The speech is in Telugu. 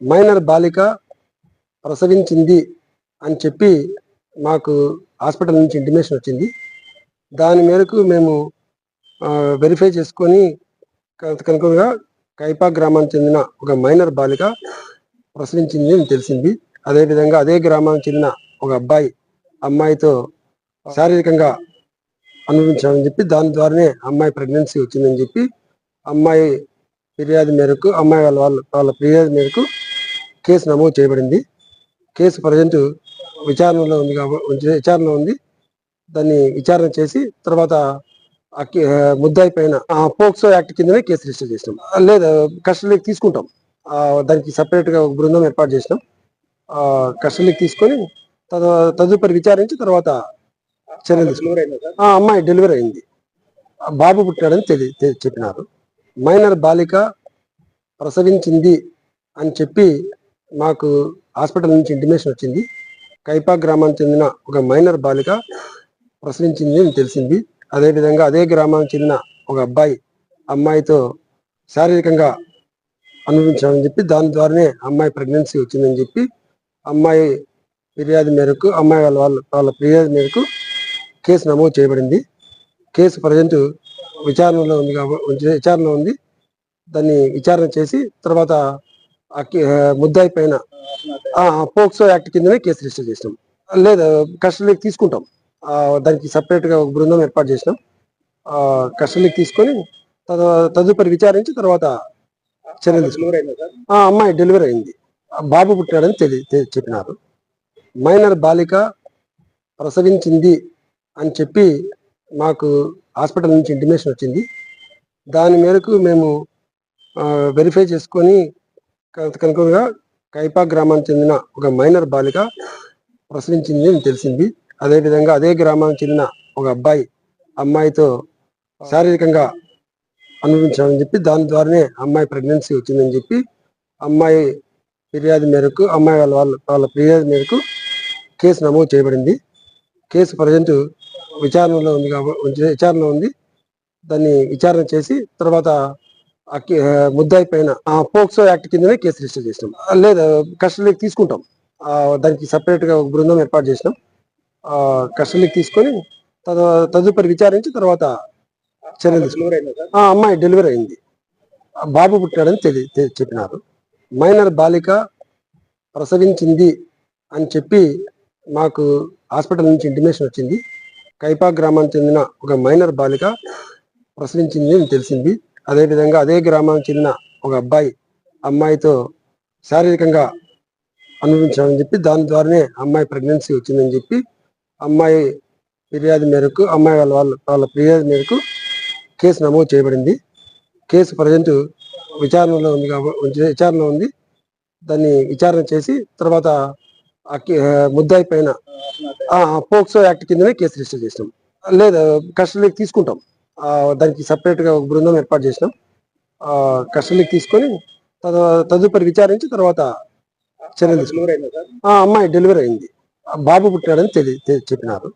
మైనర్ బాలిక ప్రసవించింది అని చెప్పి మాకు హాస్పిటల్ నుంచి ఇంటిమేషన్ వచ్చింది. దాని మేరకు మేము వెరిఫై చేసుకొని కనుకగా కైపా గ్రామానికి చెందిన ఒక మైనర్ బాలిక ప్రసవించింది అని తెలిసింది. అదేవిధంగా అదే గ్రామానికి చెందిన ఒక అబ్బాయి అమ్మాయితో శారీరకంగా అనుభవించామని చెప్పి దాని ద్వారానే అమ్మాయి ప్రెగ్నెన్సీ వచ్చిందని చెప్పి అమ్మాయి ఫిర్యాదు మేరకు అమ్మాయి వాళ్ళ వాళ్ళ వాళ్ళ ఫిర్యాదు మేరకు కేసు నమోదు చేయబడింది. కేసు ప్రజెంట్ విచారణలో ఉంది కాబట్టి విచారణలో ఉంది. దాన్ని విచారణ చేసి తర్వాత ముద్దాయి పైన పోక్సో యాక్ట్ కిందనే కేసు రిజిస్టర్ చేసినాం. లేదా కస్టడీకి తీసుకుంటాం. దానికి సపరేట్గా ఒక బృందం ఏర్పాటు చేసినాం. కస్టడీకి తీసుకొని తద- తదుపరి విచారించి తర్వాత చర్యలు. ఆ అమ్మాయి డెలివరీ అయింది. బాబు పుట్టాడని చెప్పినారు. మైనర్ బాలిక ప్రసవించింది అని చెప్పి మాకు హాస్పిటల్ నుంచి ఇంటిమేషన్ వచ్చింది. కైపా గ్రామానికి చెందిన ఒక మైనర్ బాలిక ప్రసవించింది అని తెలిసింది. అదేవిధంగా అదే గ్రామానికి చెందిన ఒక అబ్బాయి అమ్మాయితో శారీరకంగా అనుభవించామని చెప్పి దాని ద్వారానే అమ్మాయి ప్రెగ్నెన్సీ వచ్చిందని చెప్పి అమ్మాయి ఫిర్యాదు మేరకు అమ్మాయి వాళ్ళ వాళ్ళ వాళ్ళ ఫిర్యాదు మేరకు కేసు నమోదు చేయబడింది. కేసు ప్రజెంట్ విచారణలో ఉంది కాబట్టి విచారణలో ఉంది. దాన్ని విచారణ చేసి తర్వాత ముద్దాయి పైన పోక్సో యాక్ట్ కిందనే కేసు రిజిస్టర్ చేసినాం. లేదా కస్టడీకి తీసుకుంటాం. దానికి సపరేట్గా ఒక బృందం ఏర్పాటు చేసినాం. ఆ కస్టడీకి తీసుకొని తద- తదుపరి విచారించి తర్వాత చర్యలు అమ్మాయి డెలివరీ అయింది. బాబు పుట్టాడని తెలి చెప్పినారు. మైనర్ బాలిక ప్రసవించింది అని చెప్పి మాకు హాస్పిటల్ నుంచి ఇంటిమేషన్ వచ్చింది. దాని మేరకు మేము వెరిఫై చేసుకొని కనుకగా కైపా గ్రామానికి చెందిన ఒక మైనర్ బాలిక ప్రసవించింది అని తెలిసింది. అదేవిధంగా అదే గ్రామానికి చెందిన ఒక అబ్బాయి అమ్మాయితో శారీరకంగా అనుభవించాలని చెప్పి దాని ద్వారానే అమ్మాయి ప్రెగ్నెన్సీ వచ్చిందని చెప్పి అమ్మాయి ఫిర్యాదు మేరకు అమ్మాయి వాళ్ళ వాళ్ళ వాళ్ళ ఫిర్యాదు మేరకు కేసు నమోదు చేయబడింది. కేసు ప్రజెంట్ విచారణలో ఉంది కాబట్టి విచారణలో ఉంది. దాన్ని విచారణ చేసి తర్వాత ముద్దాయి పైన పోక్సో యాక్ట్ కిందనే కేసు రిజిస్టర్ చేసినాం. లేదా కస్టడీకి తీసుకుంటాం. దానికి సపరేట్గా ఒక బృందం ఏర్పాటు చేసినాం. కస్టడీకి తీసుకొని తద- తదుపరి విచారించి తర్వాత చర్యలు. ఆ అమ్మాయి డెలివరీ అయింది. బాబు పుట్టాడని తెలి చెప్పినారు. మైనర్ బాలిక ప్రసవించింది అని చెప్పి మాకు హాస్పిటల్ నుంచి ఇంటిమేషన్ వచ్చింది. కైపా గ్రామానికి చెందిన ఒక మైనర్ బాలిక ప్రసవించింది అని తెలిసింది. అదేవిధంగా అదే గ్రామానికి చెందిన ఒక అబ్బాయి అమ్మాయితో శారీరకంగా అనుభవించామని చెప్పి దాని ద్వారానే అమ్మాయి ప్రెగ్నెన్సీ వచ్చిందని చెప్పి అమ్మాయి ఫిర్యాదు మేరకు అమ్మాయి వాళ్ళ వాళ్ళ వాళ్ళ ఫిర్యాదు మేరకు కేసు నమోదు చేయబడింది. కేసు ప్రజెంట్ విచారణలో ఉంది కాబట్టి విచారణలో ఉంది. దాన్ని విచారణ చేసి తర్వాత ముద్దాయి పైన పోక్సో యాక్ట్ కిందనే కేసు రిజిస్టర్ చేసినాం. లేదా కస్టడీకి తీసుకుంటాం. దానికి సపరేట్గా ఒక బృందం ఏర్పాటు చేసినాం. ఆ కస్టడీకి తీసుకొని తద- తదుపరి విచారించి తర్వాత చర్యలు అమ్మాయి డెలివరీ అయింది. బాబు పుట్టాడని తెలి తె- చెప్పినారు.